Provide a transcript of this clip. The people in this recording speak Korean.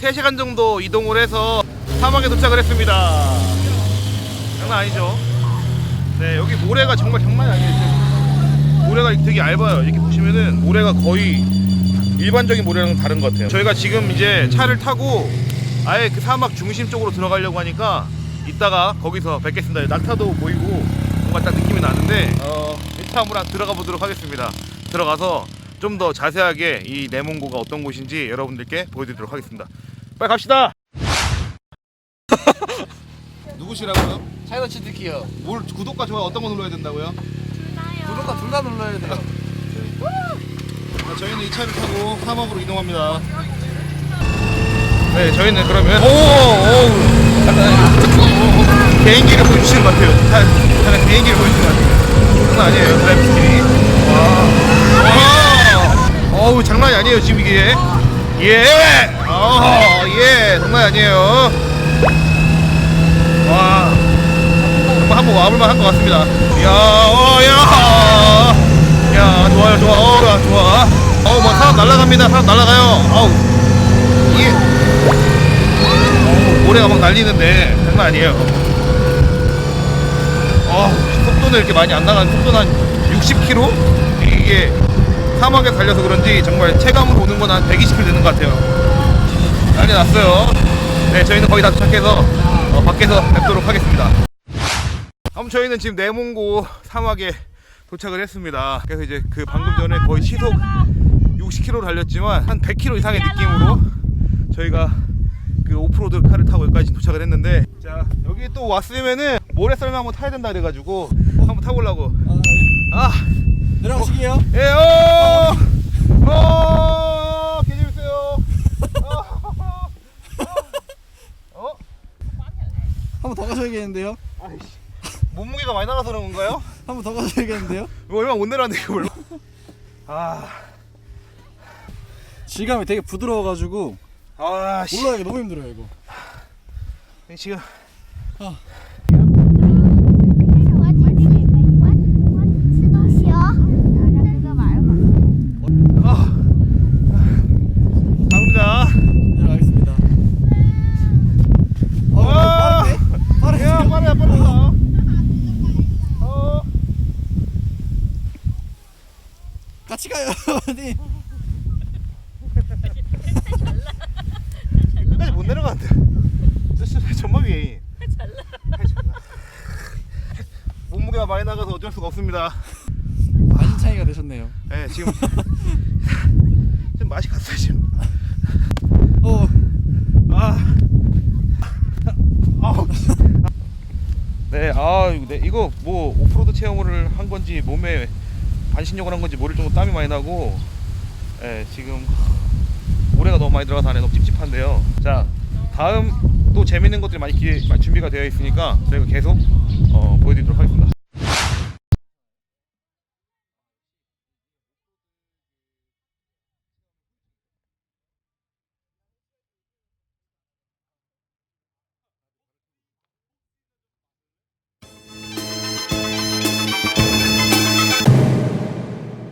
3시간 정도 이동을 해서 사막에 도착을 했습니다. 장난 아니죠? 네, 여기 모래가 정말 장난이 아니에요. 지금. 모래가 되게 얇아요. 이렇게 보시면은 모래가 거의 일반적인 모래랑 다른 것 같아요. 저희가 지금 이제 차를 타고 아예 그 사막 중심 쪽으로 들어가려고 하니까 이따가 거기서 뵙겠습니다. 낙타도 보이고 뭔가 딱 느낌이 나는데 어, 일단 한번 들어가 보도록 하겠습니다. 들어가서 좀 더 자세하게 이 내몽고가 어떤 곳인지 여러분들께 보여드리도록 하겠습니다. 빨리 갑시다. 누구시라고요? 차이더 치트키요. 뭘 구독과 좋아요 어떤 거 눌러야 된다고요? 구독과 둘 다 눌러야 돼요. 자, 저희는 이 차를 타고 사막으로 이동합니다. 네, 저희는 그러면 오, 오, 개인기를 보여주시는 것 같아요. 차, 차는 개인기를 보여주시는 것 같아요. 장난 아니에요, 드라이브 스킬이. 와, 와, 어우 장난이 아니에요 지금 이게. 예, 어, 예, 장난 아니에요. 와, 정말 한번 와볼만 한것 같습니다. 야, 어, 야. 야 좋아요 좋아. 어라 좋아. 어우 뭐 사람 날라갑니다. 사람 날라가요. 아우. 이게 어우 모래가 막 날리는데 장난 아니에요. 어 속도는 이렇게 많이 안 나가는 속도는 한 60km 이게 사막에 달려서 그런지 정말 체감으로 오는 건 한 120km 되는 것 같아요. 난리 났어요. 네 저희는 거의 다 도착해서 어, 밖에서 뵙도록 하겠습니다. 그럼 저희는 지금 내몽고 사막에 도착을 했습니다. 그래서 이제 그 방금 전에 거의 시속 60km 달렸지만 한 100km 이상의 느낌으로 저희가 그 오프로드 카를 타고 여기까지 도착을 했는데 자 여기 또 왔으면은 모래썰매 한번 타야 된다 그래가지고 한번 타보려고 아 내려가시게요. 예, 어, 어, 개재밌어요. 어, 어, 한 번 더 가셔야겠는데요. 몸무게가 많이 나가서 그런 건가요? 한 번 더 가셔야겠는데요. 이거 얼마 못 내려왔네 이거 얼마. 아, 질감이 되게 부드러워가지고 아, 씨. 올라가기 너무 힘들어요 이거. 지금 아. 아, 갑니다. 내려가겠습니다. 어, 와. 빠른데? 빠르게. 야, 빠르다, 빠르다. 어, 같이 가요. 어디? 끝까지 못 내려가는데. 저 씨, 전망이. 잘나. 몸무게가 많이 나가서 어쩔 수가 없습니다. 많이 차이가 되셨네요. 네, 지금 지금 맛이 갔어요 지금. 어, 아, 아우. 네, 아 이거, 네, 이거 뭐 오프로드 체험을 한 건지 몸에 반신욕을 한 건지 모를 정도 땀이 많이 나고, 네, 지금 모래가 너무 많이 들어가서 안에 너무 찝찝한데요. 자, 다음 또 재밌는 것들이 많이 기회, 준비가 되어 있으니까 저희가 계속 어, 보여드리도록 하겠습니다.